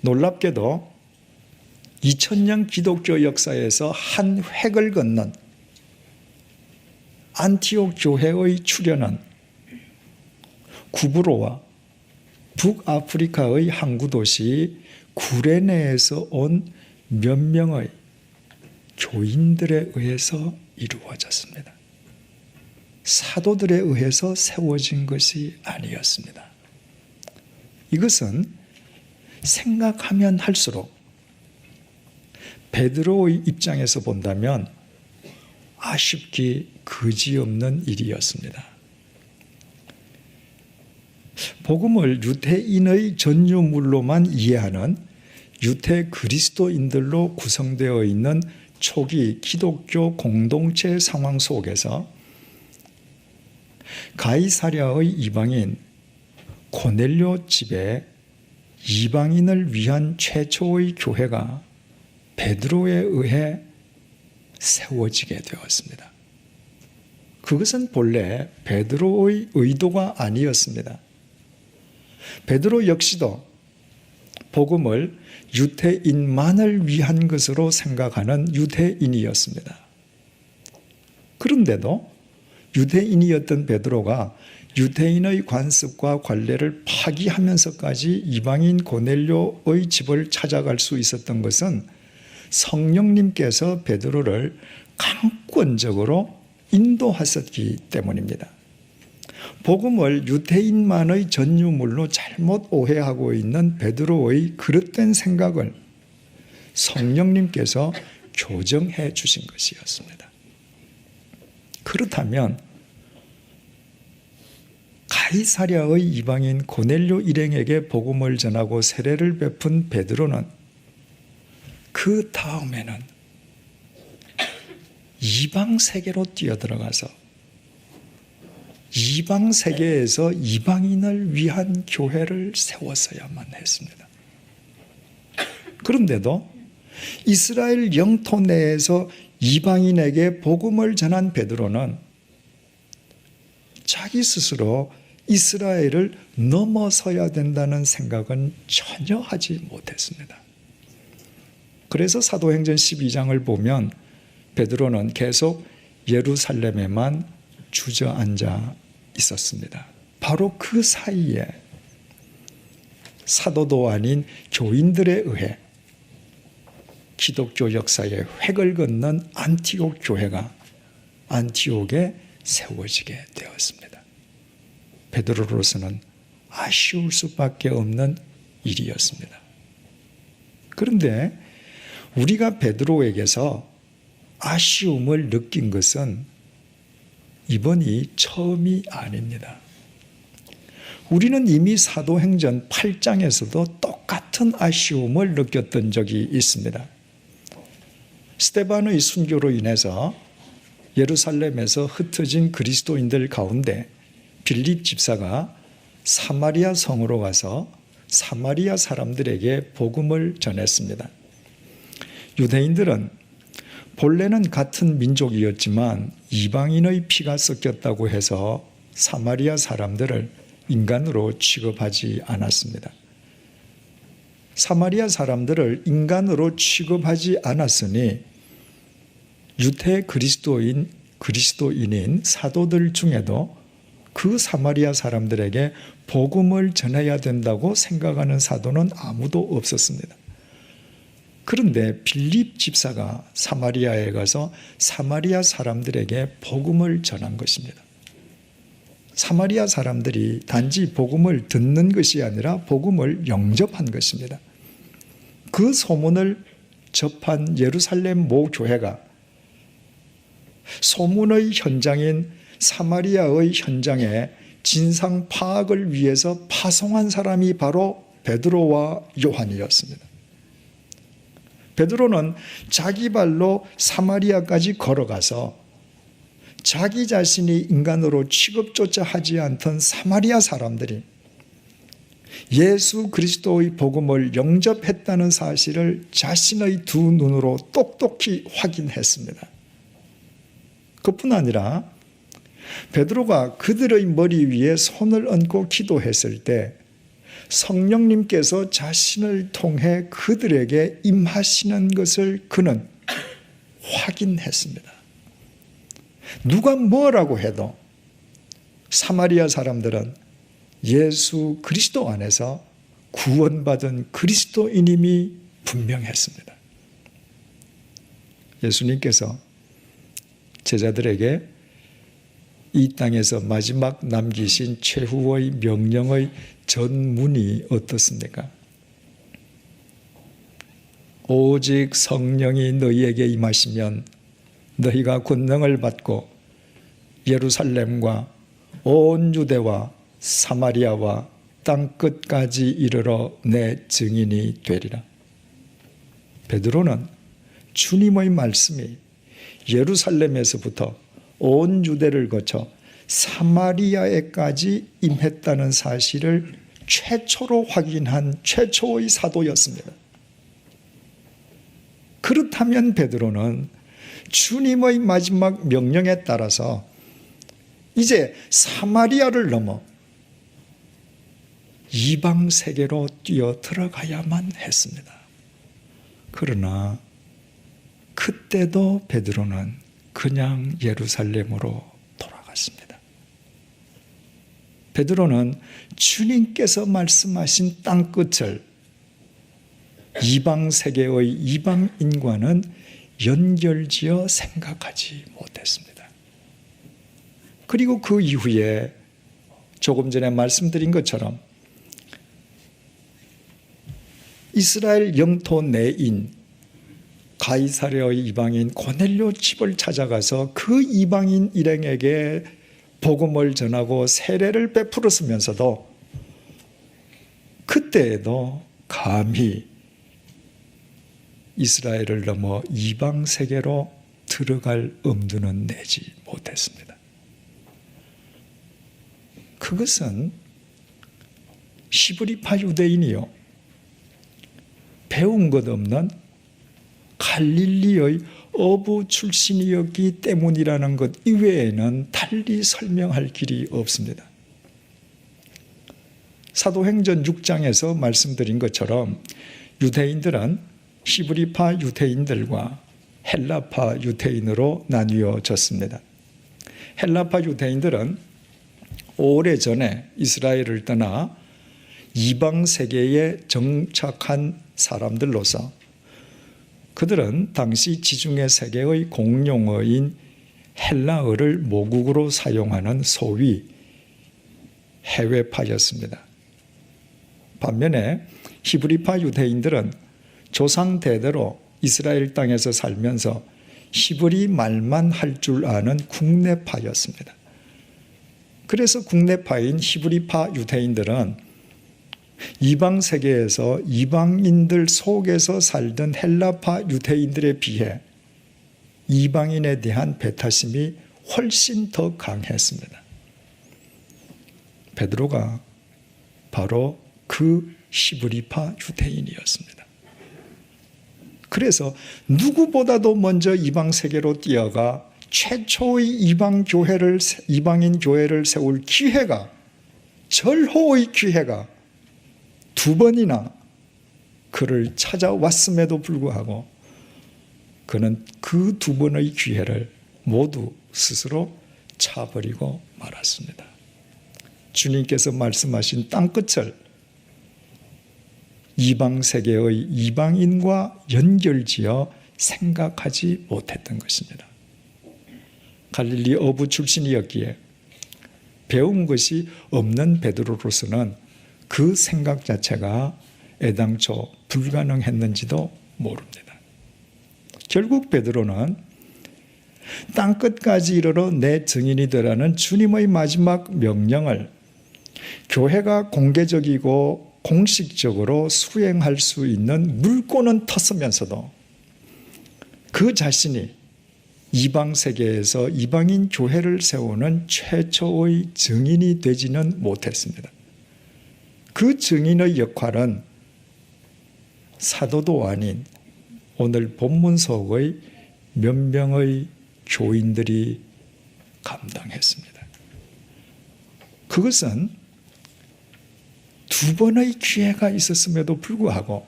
놀랍게도 2000년 기독교 역사에서 한 획을 걷는 안티옥 교회의 출현은 구브로와 북아프리카의 항구 도시 구레네에서 온 몇 명의 교인들에 의해서 이루어졌습니다. 사도들에 의해서 세워진 것이 아니었습니다. 이것은 생각하면 할수록 베드로의 입장에서 본다면 아쉽기 그지없는 일이었습니다. 복음을 유태인의 전유물로만 이해하는 유태 그리스도인들로 구성되어 있는 초기 기독교 공동체 상황 속에서 가이사랴의 이방인 고넬료 집에 이방인을 위한 최초의 교회가 베드로에 의해 세워지게 되었습니다. 그것은 본래 베드로의 의도가 아니었습니다. 베드로 역시도 복음을 유태인만을 위한 것으로 생각하는 유대인이었습니다. 그런데도 유대인이었던 베드로가 유대인의 관습과 관례를 파기하면서까지 이방인 고넬료의 집을 찾아갈 수 있었던 것은 성령님께서 베드로를 강권적으로 인도하셨기 때문입니다. 복음을 유대인만의 전유물로 잘못 오해하고 있는 베드로의 그릇된 생각을 성령님께서 교정해 주신 것이었습니다. 그렇다면 가이사랴의 이방인 고넬료 일행에게 복음을 전하고 세례를 베푼 베드로는 그 다음에는 이방 세계로 뛰어들어가서 이방 세계에서 이방인을 위한 교회를 세웠어야만 했습니다. 그런데도 이스라엘 영토 내에서 이방인에게 복음을 전한 베드로는 자기 스스로 이스라엘을 넘어서야 된다는 생각은 전혀 하지 못했습니다. 그래서 사도행전 12장을 보면 베드로는 계속 예루살렘에만 주저앉아 있었습니다. 바로 그 사이에 사도도 아닌 교인들에 의해 기독교 역사의 획을 걷는 안티옥 교회가 안티옥에 세워지게 되었습니다. 베드로로서는 아쉬울 수밖에 없는 일이었습니다. 그런데 우리가 베드로에게서 아쉬움을 느낀 것은 이번이 처음이 아닙니다. 우리는 이미 사도행전 8장에서도 똑같은 아쉬움을 느꼈던 적이 있습니다. 스테반의 순교로 인해서 예루살렘에서 흩어진 그리스도인들 가운데 빌립 집사가 사마리아 성으로 가서 사마리아 사람들에게 복음을 전했습니다. 유대인들은 본래는 같은 민족이었지만 이방인의 피가 섞였다고 해서 사마리아 사람들을 인간으로 취급하지 않았습니다. 사마리아 사람들을 인간으로 취급하지 않았으니 유태 그리스도인 그리스도인인 사도들 중에도 그 사마리아 사람들에게 복음을 전해야 된다고 생각하는 사도는 아무도 없었습니다. 그런데 빌립 집사가 사마리아에 가서 사마리아 사람들에게 복음을 전한 것입니다. 사마리아 사람들이 단지 복음을 듣는 것이 아니라 복음을 영접한 것입니다. 그 소문을 접한 예루살렘 모 교회가 소문의 현장인 사마리아의 현장에 진상 파악을 위해서 파송한 사람이 바로 베드로와 요한이었습니다. 베드로는 자기 발로 사마리아까지 걸어가서 자기 자신이 인간으로 취급조차 하지 않던 사마리아 사람들이 예수 그리스도의 복음을 영접했다는 사실을 자신의 두 눈으로 똑똑히 확인했습니다. 그뿐 아니라 베드로가 그들의 머리 위에 손을 얹고 기도했을 때 성령님께서 자신을 통해 그들에게 임하시는 것을 그는 확인했습니다. 누가 뭐라고 해도 사마리아 사람들은 예수 그리스도 안에서 구원받은 그리스도인임이 분명했습니다. 예수님께서 제자들에게 이 땅에서 마지막 남기신 최후의 명령의 전문이 어떻습니까? 오직 성령이 너희에게 임하시면 너희가 권능을 받고 예루살렘과 온 유대와 사마리아와 땅 끝까지 이르러 내 증인이 되리라. 베드로는 주님의 말씀이 예루살렘에서부터 온 유대를 거쳐 사마리아에까지 임했다는 사실을 최초로 확인한 최초의 사도였습니다. 그렇다면 베드로는 주님의 마지막 명령에 따라서 이제 사마리아를 넘어 이방 세계로 뛰어 들어가야만 했습니다. 그러나 그때도 베드로는 그냥 예루살렘으로 돌아갔습니다. 베드로는 주님께서 말씀하신 땅 끝을 이방 세계의 이방인과는 연결지어 생각하지 못했습니다. 그리고 그 이후에 조금 전에 말씀드린 것처럼 이스라엘 영토 내인 가이사랴의 이방인 고넬료 집을 찾아가서 그 이방인 일행에게 복음을 전하고 세례를 베풀었으면서도 그때에도 감히 이스라엘을 넘어 이방 세계로 들어갈 엄두는 내지 못했습니다. 그것은 시브리파 유대인이요. 배운 것 없는 갈릴리의 어부 출신이었기 때문이라는 것 이외에는 달리 설명할 길이 없습니다. 사도행전 6장에서 말씀드린 것처럼 유대인들은 히브리파 유대인들과 헬라파 유대인으로 나뉘어졌습니다. 헬라파 유대인들은 오래전에 이스라엘을 떠나 이방 세계에 정착한 사람들로서 그들은 당시 지중해 세계의 공용어인 헬라어를 모국으로 사용하는 소위 해외파였습니다. 반면에 히브리파 유대인들은 조상 대대로 이스라엘 땅에서 살면서 히브리 말만 할 줄 아는 국내파였습니다. 그래서 국내파인 히브리파 유대인들은 이방 세계에서 이방인들 속에서 살던 헬라파 유대인들에 비해 이방인에 대한 배타심이 훨씬 더 강했습니다. 베드로가 바로 그 히브리파 유대인이었습니다. 그래서 누구보다도 먼저 이방 세계로 뛰어가 최초의 이방 교회를 이방인 교회를 세울 기회가 절호의 기회가 두 번이나 그를 찾아왔음에도 불구하고 그는 그 두 번의 기회를 모두 스스로 차버리고 말았습니다. 주님께서 말씀하신 땅끝을 이방 세계의 이방인과 연결지어 생각하지 못했던 것입니다. 갈릴리 어부 출신이었기에 배운 것이 없는 베드로로서는 그 생각 자체가 애당초 불가능했는지도 모릅니다. 결국 베드로는 땅 끝까지 이르러 내 증인이 되라는 주님의 마지막 명령을 교회가 공개적이고 공식적으로 수행할 수 있는 물꼬는 텄으면서도 그 자신이 이방 세계에서 이방인 교회를 세우는 최초의 증인이 되지는 못했습니다. 그 증인의 역할은 사도도 아닌 오늘 본문 속의 몇 명의 교인들이 감당했습니다. 그것은 두 번의 기회가 있었음에도 불구하고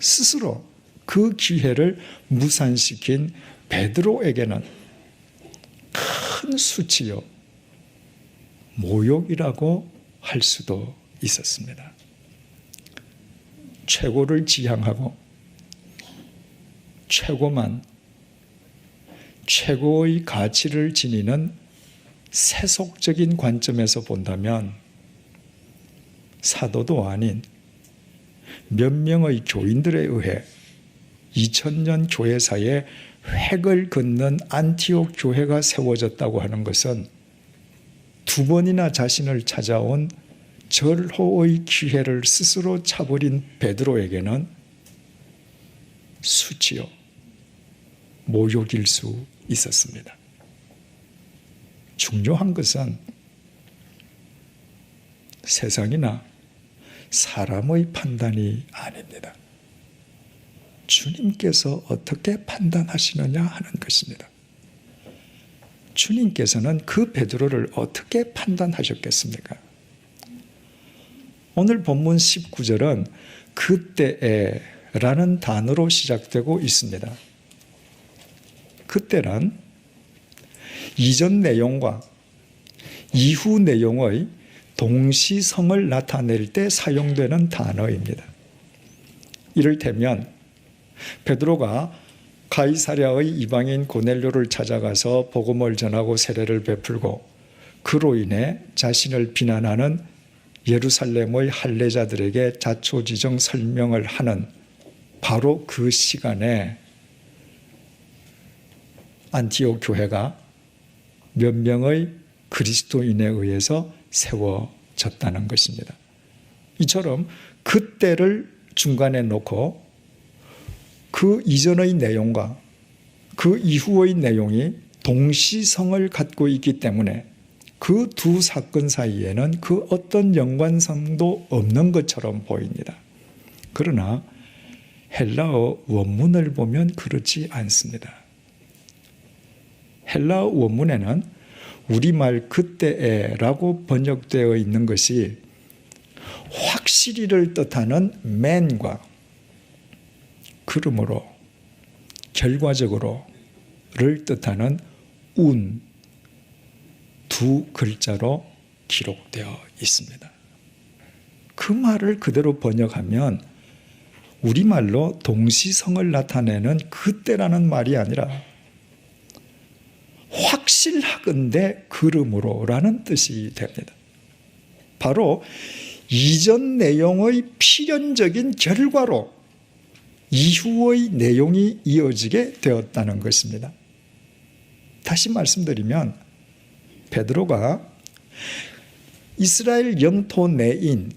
스스로 그 기회를 무산시킨 베드로에게는 큰 수치요 모욕이라고 할 수도 있었습니다. 최고를 지향하고 최고만 최고의 가치를 지니는 세속적인 관점에서 본다면 사도도 아닌 몇 명의 교인들에 의해 2000년 교회사에 획을 긋는 안티옥 교회가 세워졌다고 하는 것은 두 번이나 자신을 찾아온 절호의 기회를 스스로 차버린 베드로에게는 수치요 모욕일 수 있었습니다. 중요한 것은 세상이나 사람의 판단이 아닙니다. 주님께서 어떻게 판단하시느냐 하는 것입니다. 주님께서는 그 베드로를 어떻게 판단하셨겠습니까? 오늘 본문 19절은 그때에 라는 단어로 시작되고 있습니다. 그때란 이전 내용과 이후 내용의 동시성을 나타낼 때 사용되는 단어입니다. 이를테면 베드로가 가이사랴의 이방인 고넬료를 찾아가서 복음을 전하고 세례를 베풀고 그로 인해 자신을 비난하는 예루살렘의 할례자들에게 자초지정 설명을 하는 바로 그 시간에 안티옥 교회가 몇 명의 그리스도인에 의해서 세워졌다는 것입니다. 이처럼 그때를 중간에 놓고 그 이전의 내용과 그 이후의 내용이 동시성을 갖고 있기 때문에 그 두 사건 사이에는 그 어떤 연관성도 없는 것처럼 보입니다. 그러나 헬라어 원문을 보면 그렇지 않습니다. 헬라어 원문에는 우리말 그때에라고 번역되어 있는 것이 확실히를 뜻하는 맨과 그러므로 결과적으로를 뜻하는 운 두 글자로 기록되어 있습니다. 그 말을 그대로 번역하면 우리말로 동시성을 나타내는 그때라는 말이 아니라 확실하건대 그름으로라는 뜻이 됩니다. 바로 이전 내용의 필연적인 결과로 이후의 내용이 이어지게 되었다는 것입니다. 다시 말씀드리면 베드로가 이스라엘 영토 내인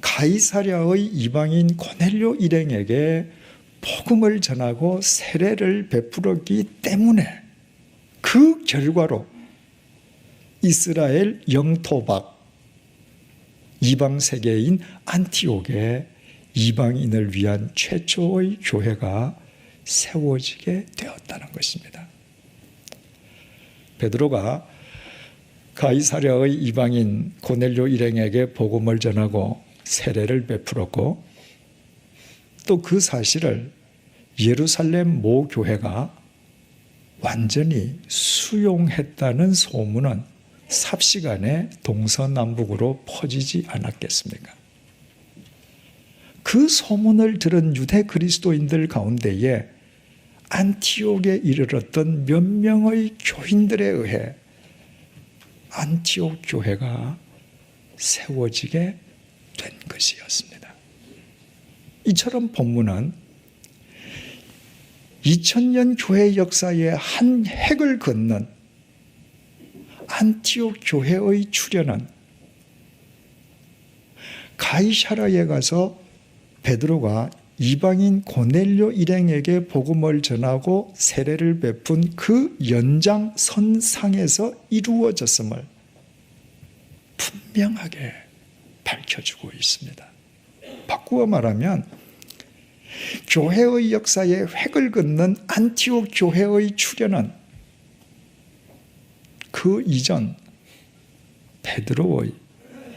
가이사랴의 이방인 고넬료 일행에게 복음을 전하고 세례를 베풀었기 때문에 그 결과로 이스라엘 영토 밖 이방 세계인 안티옥에 이방인을 위한 최초의 교회가 세워지게 되었다는 것입니다. 베드로가 가이사랴의 이방인 고넬료 일행에게 복음을 전하고 세례를 베풀었고 또 그 사실을 예루살렘 모 교회가 완전히 수용했다는 소문은 삽시간에 동서남북으로 퍼지지 않았겠습니까? 그 소문을 들은 유대 그리스도인들 가운데에 안티옥에 이르렀던 몇 명의 교인들에 의해 안티옥 교회가 세워지게 된 것이었습니다. 이처럼 본문은 2000년 교회 역사의 한 획을 긋는 안티옥 교회의 출현은 가이샤라에 가서 베드로가 이방인 고넬료 일행에게 복음을 전하고 세례를 베푼 그 연장선상에서 이루어졌음을 분명하게 밝혀주고 있습니다. 바꾸어 말하면 교회의 역사에 획을 긋는 안티옥 교회의 출현은 그 이전 베드로의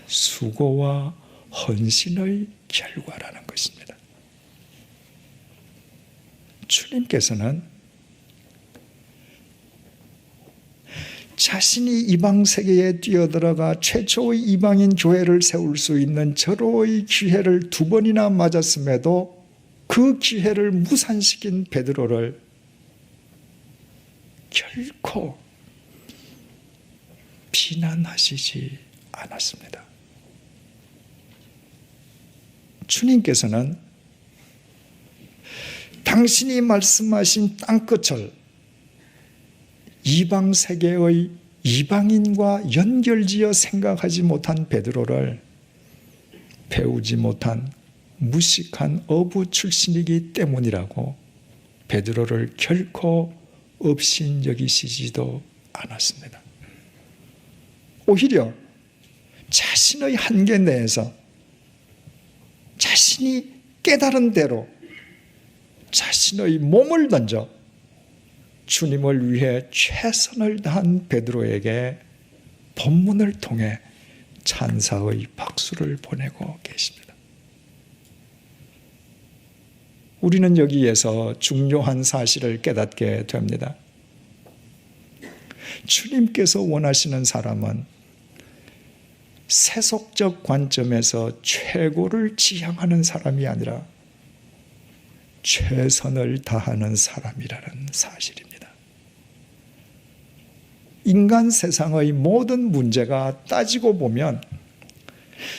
수고와 헌신의 결과라는 것입니다. 주님께서는 자신이 이방 세계에 뛰어들어가 최초의 이방인 교회를 세울 수 있는 절호의 기회를 두 번이나 맞았음에도 그 기회를 무산시킨 베드로를 결코 비난하시지 않았습니다. 주님께서는 당신이 말씀하신 땅끝을 이방 세계의 이방인과 연결지어 생각하지 못한 베드로를 배우지 못한 무식한 어부 출신이기 때문이라고 베드로를 결코 업신여기시지도 않았습니다. 오히려 자신의 한계 내에서 자신이 깨달은 대로 자신의 몸을 던져 주님을 위해 최선을 다한 베드로에게 본문을 통해 찬사의 박수를 보내고 계십니다. 우리는 여기에서 중요한 사실을 깨닫게 됩니다. 주님께서 원하시는 사람은 세속적 관점에서 최고를 지향하는 사람이 아니라 최선을 다하는 사람이라는 사실입니다. 인간 세상의 모든 문제가 따지고 보면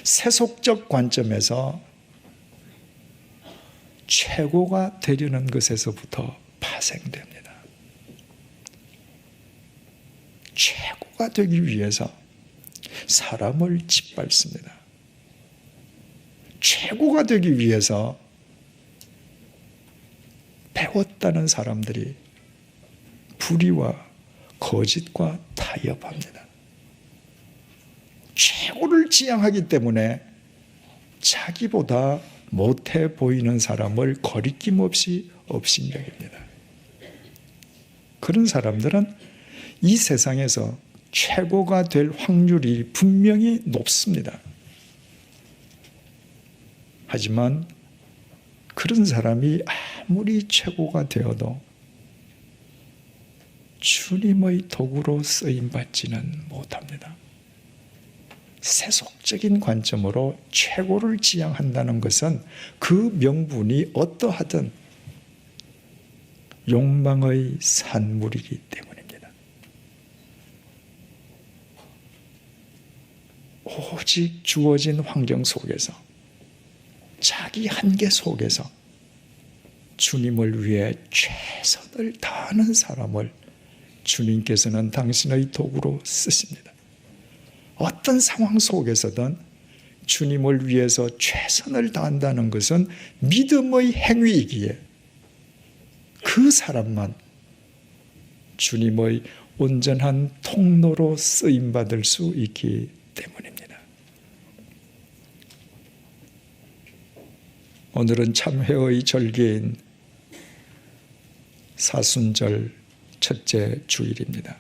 세속적 관점에서 최고가 되려는 것에서부터 파생됩니다. 최고가 되기 위해서 사람을 짓밟습니다. 최고가 되기 위해서 배웠다는 사람들이 불의와 거짓과 타협합니다. 최고를 지향하기 때문에 자기보다 못해 보이는 사람을 거리낌 없이 업신여깁니다. 그런 사람들은 이 세상에서 최고가 될 확률이 분명히 높습니다. 하지만 그런 사람이 아무리 최고가 되어도 주님의 도구로 쓰임 받지는 못합니다. 세속적인 관점으로 최고를 지향한다는 것은 그 명분이 어떠하든 욕망의 산물이기 때문입니다. 오직 주어진 환경 속에서 자기 한계 속에서 주님을 위해 최선을 다하는 사람을 주님께서는 당신의 도구로 쓰십니다. 어떤 상황 속에서든 주님을 위해서 최선을 다한다는 것은 믿음의 행위이기에 그 사람만 주님의 온전한 통로로 쓰임 받을 수 있기 때문입니다. 오늘은 참회의 절기인 사순절 첫째 주일입니다.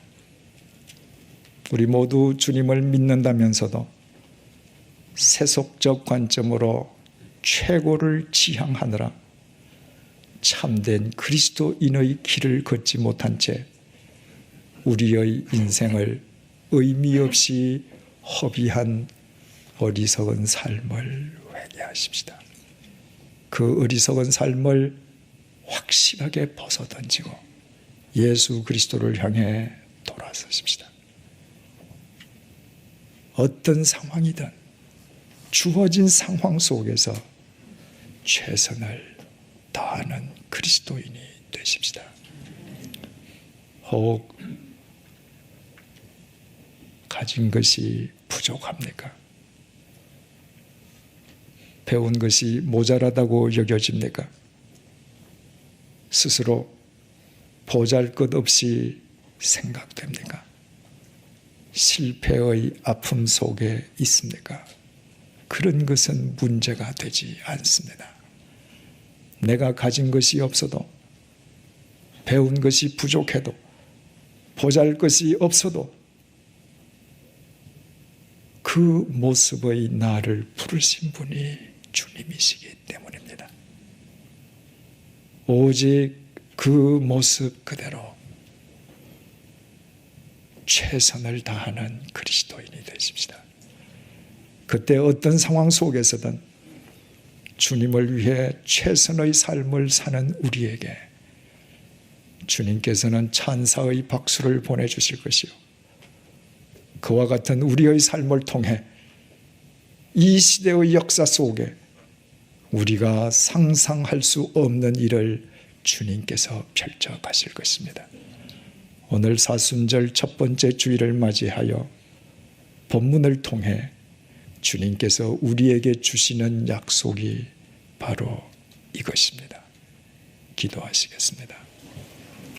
우리 모두 주님을 믿는다면서도 세속적 관점으로 최고를 지향하느라 참된 그리스도인의 길을 걷지 못한 채 우리의 인생을 의미 없이 허비한 어리석은 삶을 회개하십시다. 그 어리석은 삶을 확실하게 벗어던지고 예수 그리스도를 향해 돌아서십시다. 어떤 상황이든 주어진 상황 속에서 최선을 다하는 그리스도인이 되십시다. 혹 가진 것이 부족합니까? 배운 것이 모자라다고 여겨집니까? 스스로 보잘 것 없이 생각됩니까? 실패의 아픔 속에 있습니까? 그런 것은 문제가 되지 않습니다. 내가 가진 것이 없어도, 배운 것이 부족해도, 보잘 것이 없어도, 그 모습의 나를 부르신 분이 주님이시기 때문입니다. 오직 그 모습 그대로 최선을 다하는 그리스도인이 되십시다. 그때 어떤 상황 속에서든 주님을 위해 최선의 삶을 사는 우리에게 주님께서는 찬사의 박수를 보내주실 것이요. 그와 같은 우리의 삶을 통해 이 시대의 역사 속에 우리가 상상할 수 없는 일을 주님께서 펼쳐 가실 것입니다. 오늘 사순절 첫 번째 주일을 맞이하여 본문을 통해 주님께서 우리에게 주시는 약속이 바로 이것입니다. 기도하시겠습니다.